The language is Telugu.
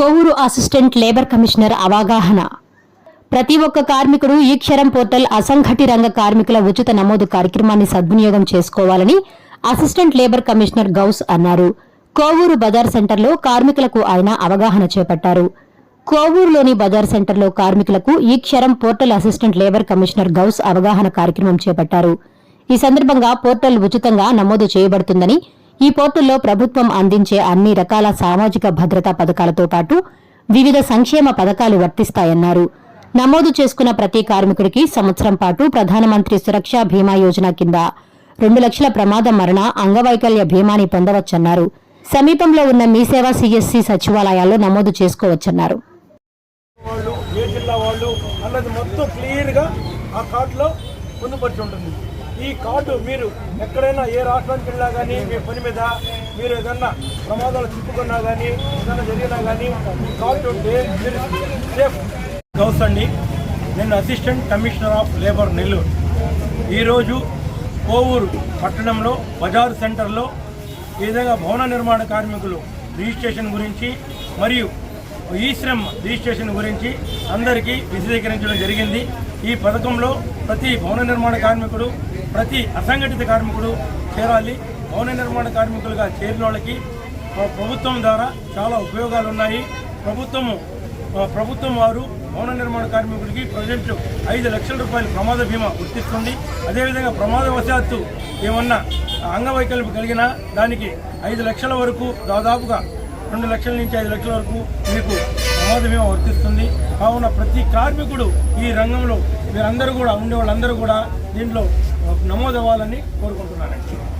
కోవూరు అసిస్టెంట్ లేబర్ కమిషనర్ అవగాహన. ప్రతి ఒక్క కార్మికుడు ఈ క్షరం పోర్టల్ అసంఘటి రంగ కార్మికుల ఉచిత నమోదు కార్యక్రమాన్ని సద్వినియోగం చేసుకోవాలని అసిస్టెంట్ లేబర్ కమిషనర్ గౌస్ అన్నారు. కోవూరు బజార్ సెంటర్లో కార్మికులకు ఆయన అవగాహన చేపట్టారు. కోవూరులోని బజార్ సెంటర్లో కార్మికులకు ఈ క్షరం portal assistant labour commissioner Ghouse అవగాహన కార్యక్రమం చేపట్టారు. ఈ సందర్భంగా పోర్టల్ ఉచితంగా నమోదు చేయబడుతుందని ఈ పోర్టల్లో ప్రభుత్వం అందించే అన్ని రకాల సామాజిక భద్రతా పథకాలతో పాటు వివిధ సంక్షేమ పథకాలు వర్తిస్తాయన్నారు. నమోదు చేసుకున్న ప్రతి కార్మికుడికి సంవత్సరం పాటు ప్రధానమంత్రి సురక్ష బీమా యోజన కింద రెండు లక్షల ప్రమాద మరణ అంగవైకల్య బీమాని పొందవచ్చన్నారు. సమీపంలో ఉన్న మీ సేవా సిఎస్సి సచివాలయాల్లో నమోదు చేసుకోవచ్చన్నారు. మొత్తం క్లియర్గా ఆ కార్డులో పొందుపరిచి ఉంటుంది. ఈ కార్డు మీరు ఎక్కడైనా ఏ రాష్ట్రానికి వెళ్ళినా కానీ మీ పని మీద మీరు ఏదన్నా ప్రమాదాలు చిక్కుకున్నా కానీ ఏదైనా జరిగినా కానీ ఈ కార్డు ఉంటే మీరు సేఫ్. గౌస్ అండి. నేను assistant commissioner of labour Nellore. ఈరోజు కోవూరు పట్టణంలో బజార్ సెంటర్లో ఈ విధంగా భవన నిర్మాణ కార్మికులు రిజిస్ట్రేషన్ గురించి మరియు ఈ శ్రమ్ రిజిస్ట్రేషన్ గురించి అందరికీ విశదీకరించడం జరిగింది. ఈ పథకంలో ప్రతి భవన నిర్మాణ కార్మికుడు ప్రతి అసంఘటిత కార్మికుడు చేరాలి. భవన నిర్మాణ కార్మికులుగా చేరిన వాళ్ళకి ప్రభుత్వం ద్వారా చాలా ఉపయోగాలు ఉన్నాయి ప్రభుత్వము ప్రభుత్వం వారు భవన నిర్మాణ కార్మికుడికి ప్రజెంట్ ఐదు లక్షల రూపాయల ప్రమాద బీమా గుర్తిస్తుంది. అదేవిధంగా ప్రమాదవశాత్తు ఏమన్నా అంగవైకల్యం కలిగినా దానికి ఐదు లక్షల వరకు దాదాపుగా రెండు లక్షల నుంచి ఐదు లక్షల వరకు మీకు ప్రమాద బీమా వర్తిస్తుంది. కావున ప్రతి కార్మికుడు ఈ రంగంలో మీరందరూ కూడా ఉండే వాళ్ళందరూ కూడా దీంట్లో నమోదవ్వాలని కోరుకుంటున్నానండి.